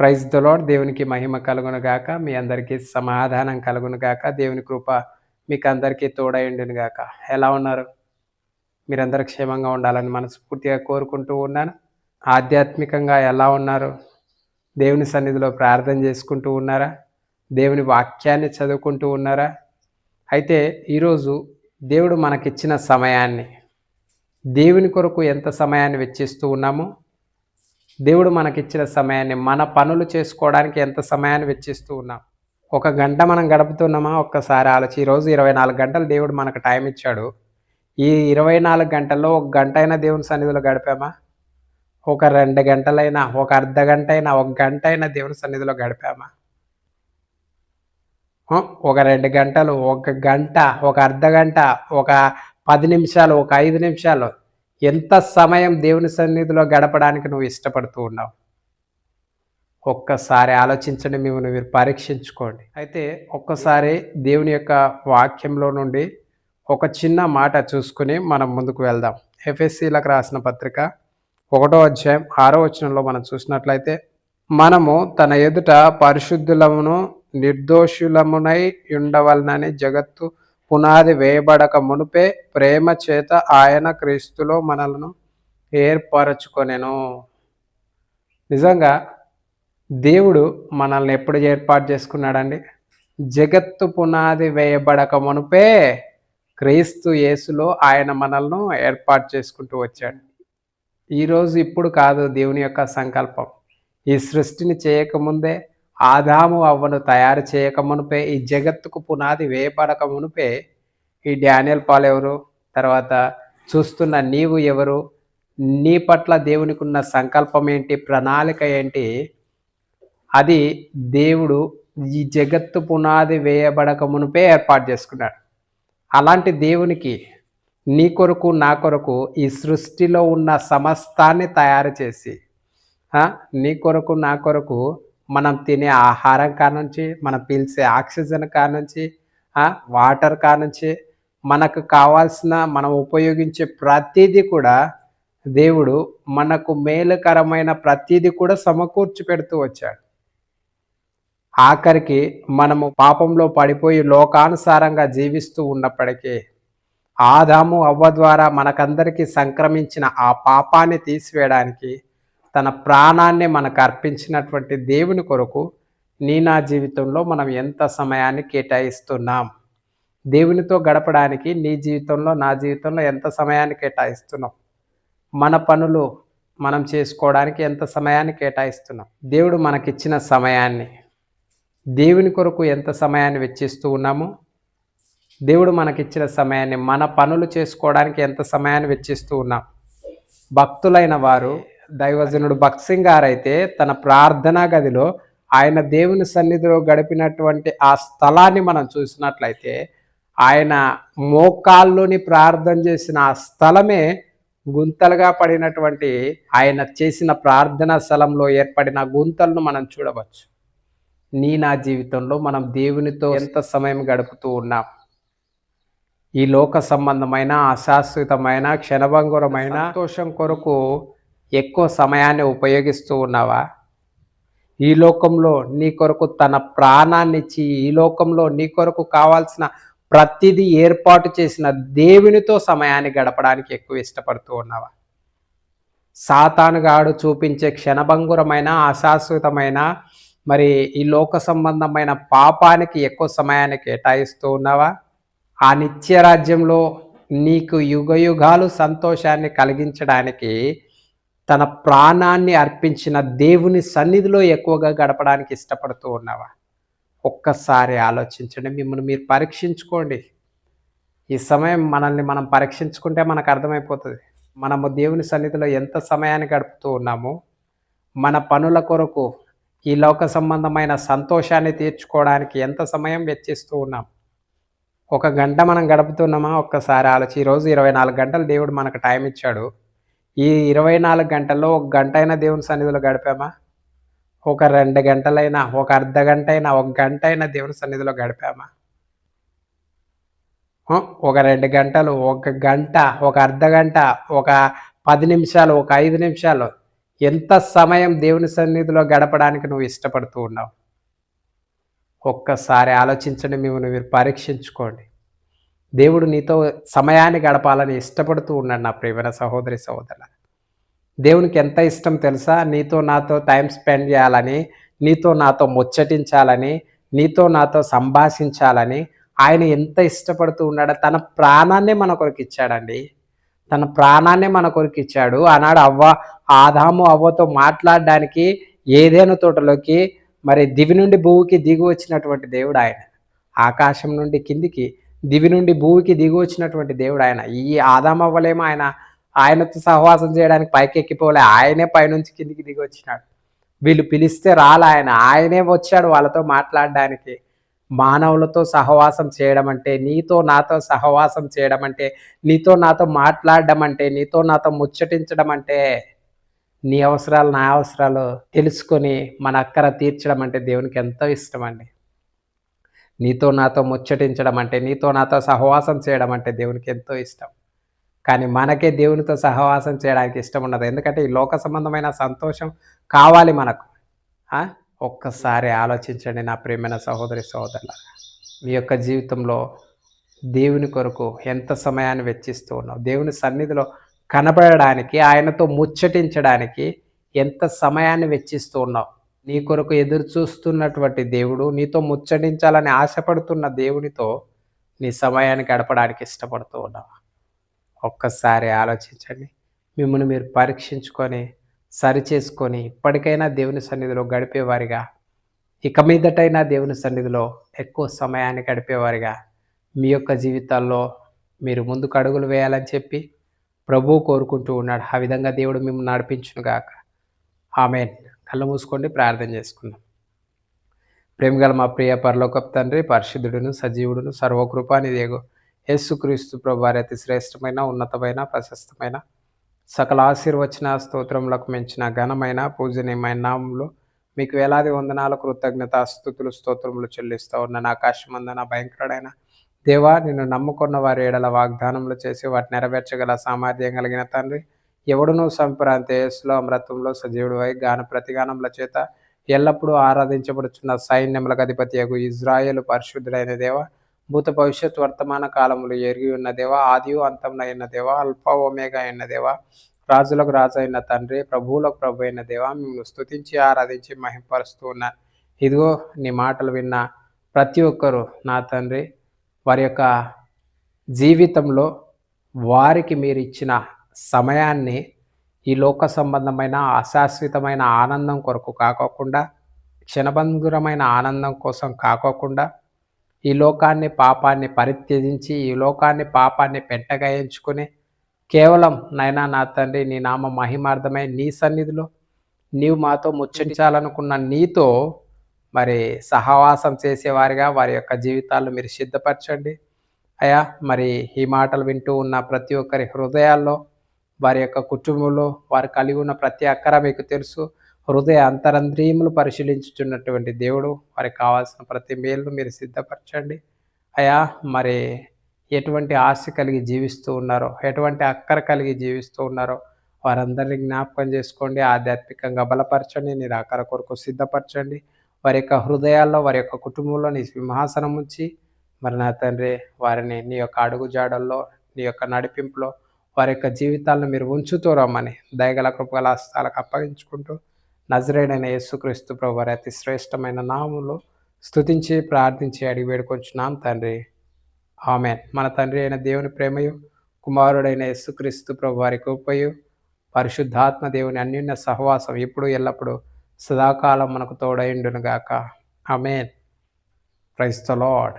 Praise దొలాడ్ దేవునికి మహిమ కలుగునుగాక. మీ అందరికీ సమాధానం కలుగునుగాక. దేవుని కృప మీకు అందరికీ తోడైండునుగాక ఎలా ఉన్నారు? మీరందరూ క్షేమంగా ఉండాలని మనస్ఫూర్తిగా కోరుకుంటూ ఉన్నాను. ఆధ్యాత్మికంగా ఎలా ఉన్నారు? దేవుని సన్నిధిలో ప్రార్థన చేసుకుంటూ ఉన్నారా? దేవుని వాక్యాన్ని చదువుకుంటూ ఉన్నారా? అయితే ఈరోజు దేవుడు మనకిచ్చిన సమయాన్ని దేవుని కొరకు ఎంత సమయాన్ని వెచ్చిస్తూ ఉన్నామో దేవుడు మనకిచ్చిన సమయాన్ని మన పనులు చేసుకోవడానికి ఎంత సమయాన్ని వెచ్చిస్తూ ఉన్నాం. ఒక గంట మనం గడుపుతున్నామా? ఒక్కసారి ఆలోచి ఈరోజు ఇరవై నాలుగు గంటలు దేవుడు మనకు టైం ఇచ్చాడు. ఈ ఇరవై నాలుగు గంటల్లో ఒక గంట అయినా దేవుని సన్నిధిలో గడిపామా? ఒక రెండు గంటలైనా ఒక అర్ధ గంట అయినా ఒక గంట అయినా దేవుని సన్నిధిలో గడిపామా? ఒక రెండు గంటలు ఒక గంట ఒక అర్ధ గంట ఒక పది నిమిషాలు ఒక ఐదు నిమిషాలు ఎంత సమయం దేవుని సన్నిధిలో గడపడానికి నువ్వు ఇష్టపడుతూ ఉన్నావు? ఒక్కసారి ఆలోచించండి మిమ్మల్ని మీరు పరీక్షించుకోండి. అయితే ఒక్కసారి దేవుని యొక్క వాక్యంలో నుండి ఒక చిన్న మాట చూసుకుని మనం ముందుకు వెళ్దాం. ఎఫ్ఎస్సీలకు రాసిన పత్రిక ఒకటో అధ్యాయం ఆరో వచనంలో మనం చూసినట్లయితే మనము తన ఎదుట పరిశుద్ధులమును నిర్దోషులమునై ఉండవలనని జగత్తు పునాది వేయబడక మునుపే ప్రేమ చేత ఆయన క్రీస్తులో మనలను ఏర్పరచుకొనెను. నిజంగా దేవుడు మనల్ని ఎప్పుడు ఏర్పాటు చేసుకున్నాడండి? జగత్తు పునాది వేయబడక మునుపే క్రీస్తు యేసులో ఆయన మనల్ని ఏర్పాటు చేసుకుంటూ వచ్చాడు. ఈరోజు ఇప్పుడు కాదు దేవుని యొక్క సంకల్పం. ఈ సృష్టిని చేయకముందే ఆదాము అవ్వను తయారు చేయక మునిపే ఈ జగత్తుకు పునాది వేయబడక మునిపే ఈ డానియల్ పాల్ ఎవరు? తర్వాత చూస్తున్న నీవు ఎవరు? నీ పట్ల దేవునికి ఉన్న సంకల్పం ఏంటి? ప్రణాళిక ఏంటి? అది దేవుడు ఈ జగత్తు పునాది వేయబడక మునిపే ఏర్పాటు చేసుకున్నాడు. అలాంటి దేవునికి నీ కొరకు నా కొరకు ఈ సృష్టిలో ఉన్న సమస్తాన్ని తయారు చేసి నీ కొరకు నా కొరకు మనం తినే ఆహారం కానుంచి మనం పీల్చే ఆక్సిజన్ కానుంచి వాటర్ కానుంచి మనకు కావాల్సిన మనం ఉపయోగించే ప్రతిదీ కూడా దేవుడు మనకు మేలుకరమైన ప్రతిదీ కూడా సమకూర్చి పెడుతూ వచ్చాడు. ఆఖరికి మనము పాపంలో పడిపోయి లోకానుసారంగా జీవిస్తూ ఉన్నప్పటికీ ఆదాము అవ్వ ద్వారా మనకందరికీ సంక్రమించిన ఆ పాపాన్ని తీసివేయడానికి తన ప్రాణాన్ని మనకు అర్పించినటువంటి దేవుని కొరకు నీ నా జీవితంలో మనం ఎంత సమయాన్ని కేటాయిస్తున్నాం? దేవునితో గడపడానికి నీ జీవితంలో నా జీవితంలో ఎంత సమయాన్ని కేటాయిస్తున్నాం? మన పనులు మనం చేసుకోవడానికి ఎంత సమయాన్ని కేటాయిస్తున్నాం? దేవుడు మనకిచ్చిన సమయాన్ని దేవుని కొరకు ఎంత సమయాన్ని వెచ్చిస్తూ ఉన్నాము? దేవుడు మనకిచ్చిన సమయాన్ని మన పనులు చేసుకోవడానికి ఎంత సమయాన్ని వెచ్చిస్తూ ఉన్నాం? భక్తులైన వారు దైవజనుడు భక్త్ సింగ్ గారు అయితే తన ప్రార్థనా గదిలో ఆయన దేవుని సన్నిధిలో గడిపినటువంటి ఆ స్థలాన్ని మనం చూసినట్లయితే ఆయన మోకాల్లోని ప్రార్థన చేసిన ఆ స్థలమే గుంతలుగా పడినటువంటి ఆయన చేసిన ప్రార్థనా స్థలంలో ఏర్పడిన గుంతలను మనం చూడవచ్చు. నీ నా జీవితంలో మనం దేవునితో ఎంత సమయం గడుపుతూ ఉన్నాం? ఈ లోక సంబంధమైన అశాశ్వతమైన క్షణభంగురమైన సంతోషం కొరకు ఎక్కువ సమయాన్ని ఉపయోగిస్తూ ఉన్నావా? ఈ లోకంలో నీ కొరకు తన ప్రాణాన్నిచ్చి ఈ లోకంలో నీ కొరకు కావాల్సిన ప్రతిదీ ఏర్పాటు చేసిన దేవునితో సమయాన్ని గడపడానికి ఎక్కువ ఇష్టపడుతూ ఉన్నావా? సాతానుగాడు చూపించే క్షణభంగురమైన అశాశ్వతమైన మరి ఈ లోక సంబంధమైన పాపానికి ఎక్కువ సమయాన్ని కేటాయిస్తూ ఉన్నావా? ఆ నిత్య రాజ్యంలో నీకు యుగయుగాలు సంతోషాన్ని కలిగించడానికి తన ప్రాణాన్ని అర్పించిన దేవుని సన్నిధిలో ఎక్కువగా గడపడానికి ఇష్టపడుతూ ఉన్నావా? ఒక్కసారి ఆలోచించండి. మిమ్మల్ని మీరు పరీక్షించుకోండి. ఈ సమయం మనల్ని మనం పరీక్షించుకుంటే మనకు అర్థమైపోతుంది. మనము దేవుని సన్నిధిలో ఎంత సమయాన్ని గడుపుతూ ఉన్నామో మన పనుల కొరకు ఈ లోక సంబంధమైన సంతోషాన్ని తీర్చుకోవడానికి ఎంత సమయం వెచ్చిస్తూ ఉన్నాం? ఒక గంట మనం గడుపుతున్నామా? ఒక్కసారి ఆలోచి ఈరోజు ఇరవై నాలుగు గంటలు దేవుడు మనకు టైం ఇచ్చాడు. ఈ ఇరవై నాలుగు గంటల్లో ఒక గంట అయినా దేవుని సన్నిధిలో గడిపామా? ఒక రెండు గంటలైనా ఒక అర్ధ గంట అయినా ఒక గంట అయినా దేవుని సన్నిధిలో గడిపామా? ఒక రెండు గంటలు ఒక గంట ఒక అర్ధ గంట ఒక పది నిమిషాలు ఒక ఐదు నిమిషాలు. ఎంత సమయం దేవుని సన్నిధిలో గడపడానికి నువ్వు ఇష్టపడుతూ ఉన్నావు? ఒక్కసారి ఆలోచించండి మిమ్మల్ని మీరు పరీక్షించుకోండి. దేవుడు నీతో సమయాన్ని గడపాలని ఇష్టపడుతూ ఉన్నాడు నా ప్రియమైన సహోదరి సహోదరుల దేవునికి ఎంత ఇష్టం తెలుసా? నీతో నాతో టైం స్పెండ్ చేయాలని నీతో నాతో ముచ్చటించాలని నీతో నాతో సంభాషించాలని ఆయన ఎంత ఇష్టపడుతూ ఉన్నాడో తన ప్రాణాన్నే మన కొరకు ఇచ్చాడండి. తన ప్రాణాన్నే మన కొరకు ఇచ్చాడు. ఆనాడు అవ్వ ఆదాము అవ్వతో మాట్లాడడానికి ఏదైనా తోటలోకి మరి దివి నుండి భూమికి దిగి వచ్చినటువంటి దేవుడు ఆయన. ఆకాశం నుండి కిందికి దివి నుండి భూమికి దిగి వచ్చినటువంటి దేవుడు ఆయన. ఈ ఆదాం అవ్వలేమో ఆయన ఆయనతో సహవాసం చేయడానికి పైకి ఎక్కిపోలే ఆయనే పైనుంచి కిందికి దిగి వచ్చినాడు. వీళ్ళు పిలిస్తే రాలే ఆయన. ఆయనే వచ్చాడు వాళ్ళతో మాట్లాడడానికి. మానవులతో సహవాసం చేయడం అంటే నీతో నాతో సహవాసం చేయడం అంటే నీతో నాతో మాట్లాడడం అంటే నీతో నాతో ముచ్చటించడం అంటే నీ అవసరాలు నా అవసరాలు తెలుసుకొని మన అక్కర తీర్చడం అంటే దేవునికి ఎంతో ఇష్టం అండి. నీతో నాతో ముచ్చటించడం అంటే నీతో నాతో సహవాసం చేయడం అంటే దేవునికి ఎంతో ఇష్టం. కానీ మనకే దేవునితో సహవాసం చేయడానికి ఇష్టం ఉండదు. ఎందుకంటే ఈ లోక సంబంధమైన సంతోషం కావాలి మనకు. ఒక్కసారి ఆలోచించండి నా ప్రియమైన సహోదరి సహోదరుల మీ యొక్క జీవితంలో దేవుని కొరకు ఎంత సమయాన్ని వెచ్చిస్తూ ఉన్నావు? దేవుని సన్నిధిలో కనబడడానికి ఆయనతో ముచ్చటించడానికి ఎంత సమయాన్ని వెచ్చిస్తూ ఉన్నావు? నీ కొరకు ఎదురు చూస్తున్నటువంటి దేవుడు నీతో ముచ్చటించాలని ఆశపడుతున్న దేవునితో నీ సమయాన్ని గడపడానికి ఇష్టపడుతూ ఉన్నావా? ఒక్కసారి ఆలోచించండి. మిమ్మల్ని మీరు పరీక్షించుకొని సరిచేసుకొని ఇప్పటికైనా దేవుని సన్నిధిలో గడిపేవారిగా ఇక మీదటైనా దేవుని సన్నిధిలో ఎక్కువ సమయాన్ని గడిపేవారిగా మీ యొక్క జీవితాల్లో మీరు ముందుకు అడుగులు వేయాలని చెప్పి ప్రభువు కోరుకుంటూ ఉన్నాడు. ఆ విధంగా దేవుడు మిమ్మల్ని నడిపించునుగాక. ఆమె కళ్ళు మూసుకోండి ప్రార్థన చేసుకుందాం. ప్రేమగల మా ప్రియ పరలోకప్ తండ్రి పరిశుద్ధుడును సజీవుడును సర్వకృపానిదేగు యేసుక్రీస్తు ప్రభారతి శ్రేష్టమైన ఉన్నతమైన ప్రశస్తమైన సకల ఆశీర్వచన స్తోత్రములకు మించిన ఘనమైన పూజనీయమైన నామంలో మీకు వేలాది వందనాల కృతజ్ఞత స్థుతులు స్తోత్రములు చెల్లిస్తూ ఉన్న ఆకాశమందన భయంకరుడైన దేవా నిన్ను నమ్ముకున్న వారి ఏడల వాగ్దానములు చేసి వాటిని నెరవేర్చగల సామర్థ్యం కలిగిన తండ్రి ఎవడునూ సంప్రాంతి యేసులో అమృతంలో సజీవుడు గాన ప్రతిగానముల చేత ఎల్లప్పుడూ ఆరాధించబడుచున్న సైన్యములకు అధిపతి ఇజ్రాయేల్ పరిశుద్ధుడైన దేవ భూత భవిష్యత్ వర్తమాన కాలములు ఎరిగి ఉన్న దేవ ఆదియు అంతమునైన దేవ అల్ప ఒమేగా అయిన దేవ రాజులకు రాజు అయిన తండ్రి ప్రభువులకు ప్రభు అయిన దేవ మేము స్థుతించి ఆరాధించి మహింపరుస్తూ ఉన్నా. ఇదిగో నీ మాటలు విన్న ప్రతి ఒక్కరూ నా తండ్రి వారి యొక్క జీవితంలో వారికి మీరు ఇచ్చిన సమయాన్ని ఈ లోక సంబంధమైన అశాశ్వతమైన ఆనందం కొరకు కాకోకుండా క్షణబంధురమైన ఆనందం కోసం కాకోకుండా ఈ లోకాన్ని పాపాన్ని పరిత్యజించి ఈ లోకాన్ని పాపాన్ని ఎంచుకుని కేవలం నైనా నా తండ్రి నీ నామ మహిమార్థమై నీ సన్నిధిలో నీవు మాతో ముచ్చరించాలనుకున్న నీతో మరి సహవాసం చేసేవారిగా వారి యొక్క జీవితాలు మీరు సిద్ధపరచండి. అయా మరి ఈ మాటలు వింటూ ఉన్న ప్రతి ఒక్కరి హృదయాల్లో వారి యొక్క కుటుంబంలో వారు కలిగి ఉన్న ప్రతి అక్కర మీకు తెలుసు. హృదయ అంతరంద్రియములు పరిశీలించుచున్నటువంటి దేవుడు వారికి కావాల్సిన ప్రతి మేలును మీరు సిద్ధపరచండి. అయా మరి ఎటువంటి ఆశ కలిగి జీవిస్తూ ఉన్నారో ఎటువంటి అక్కర కలిగి జీవిస్తూ ఉన్నారో వారందరినీ జ్ఞాపకం చేసుకోండి. ఆధ్యాత్మికంగా బలపరచండి. నీ అక్కర కొరకు సిద్ధపరచండి. వారి యొక్క హృదయాల్లో వారి యొక్క కుటుంబంలో నీ సింహాసనం ఉంచి మరి నా తండ్రి వారిని నీ యొక్క అడుగు జాడల్లో నీ యొక్క నడిపింపులో వారి యొక్క జీవితాలను మీరు ఉంచుతూ రమ్మని. దయగల కృపగల హస్తాలకు అప్పగించుకుంటూ నజరేడైన యేసుక్రీస్తు ప్రభు అతి శ్రేష్టమైన నామంలో స్తుతించి ప్రార్థించి అడిగి వేడుకొచ్చున్నాం తండ్రి. ఆమె మన తండ్రి అయిన దేవుని ప్రేమయు కుమారుడైన యేసుక్రీస్తు ప్రభు వారి కృపయు పరిశుద్ధాత్మ దేవుని అన్యున్న సహవాసం ఇప్పుడు ఎల్లప్పుడూ సదాకాలం మనకు తోడైండునుగాక ఆమెన్. Praise the lord